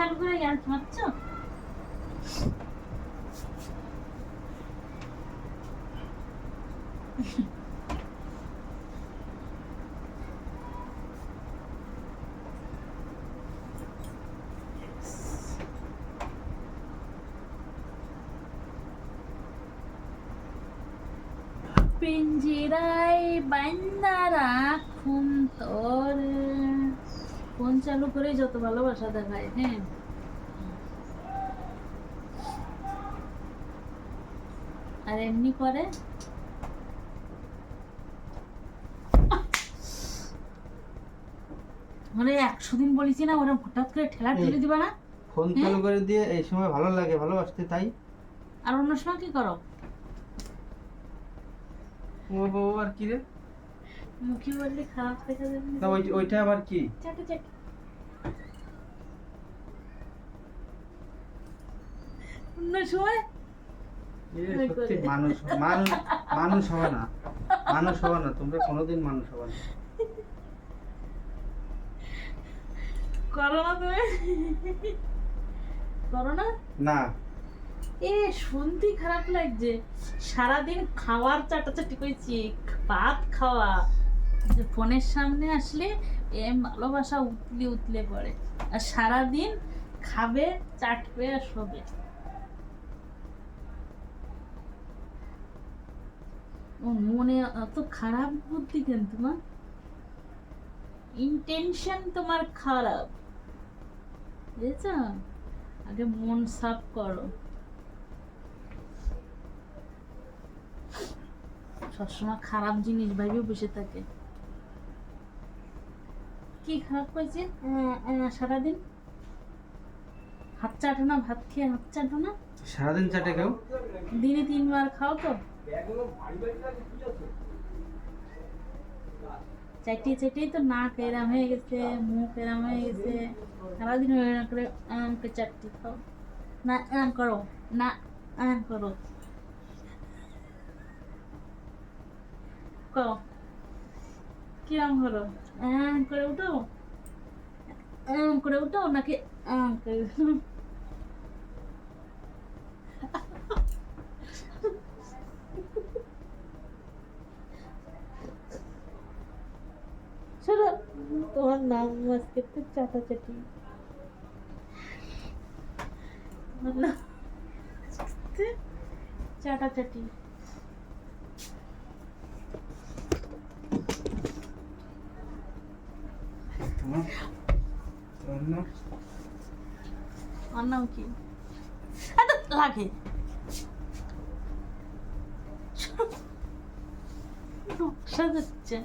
Phone চালু করে গান শোনাচ্ছ পিঞ্জিরায় বান্দা রাখুন তোর ফোন চালু করে যত ভালোবাসা দেখায় হ্যাঁ। আর এমনি করে? মানে একশো দিন বলেছি না ওরা হঠাৎ করে ঠেলা ঠেলে দিবা না? ফোন চালু করে দিয়ে এই সময় ভালো লাগে ভালোবাসতে তাই? আর অন্য সময় কি করো? ও বাবা আর কি রে? মুখি বললে খারাপ দেখা যাবে। না ওইটা আবার কি? চাটে চাটে। অন্য সময়? এ সত্যি মানুষ মানুষ মানুষ হবে না। মানুষ হবে না তোমরা কোনোদিন মানুষ হবে না। করো না তুমি। করো না? না। এ শুনতে খারাপ লাগছে। সারাদিন খাওয়ার চাটাচাটি করেছি ভাত খাওয়া। ফোনের সামনে আসলে এ ভালোবাসা উতলে উতলে পড়ে। আর সারাদিন খাবে চাটবে আর শোবে। মনে অত খারাপ বুদ্ধি কেন তোমার? ইন্টেনশন তোমার খারাপ। বুঝেছ? আগে মন সাফ করো। সবসময় খারাপ জিনিস ভাবে বসে থাকে। কি খারাপ হয়েছে? সারাদিন? হাত চাটো না ভাত খেয়ে হাত চাটো না সারাদিন চাটে কেউ দিনে তিনবার খাও তো? চাটিয়ে চাটিয়ে তো নাক এরাম হয়ে গেছে, মুখ এরাম হয়ে গেছে। সারাদিন এরম করে আম করে চারটি খাও। না আম করো, না আম করো। কও কিরম হলো? আম করে উঠো আম করে উঠো নাকি আম করে উঠো? শোনো তোমার নাম আজকে তো চাটাচাটি চাটাচাটি আমার নাম কি? লাগে। নকশা যাচ্ছে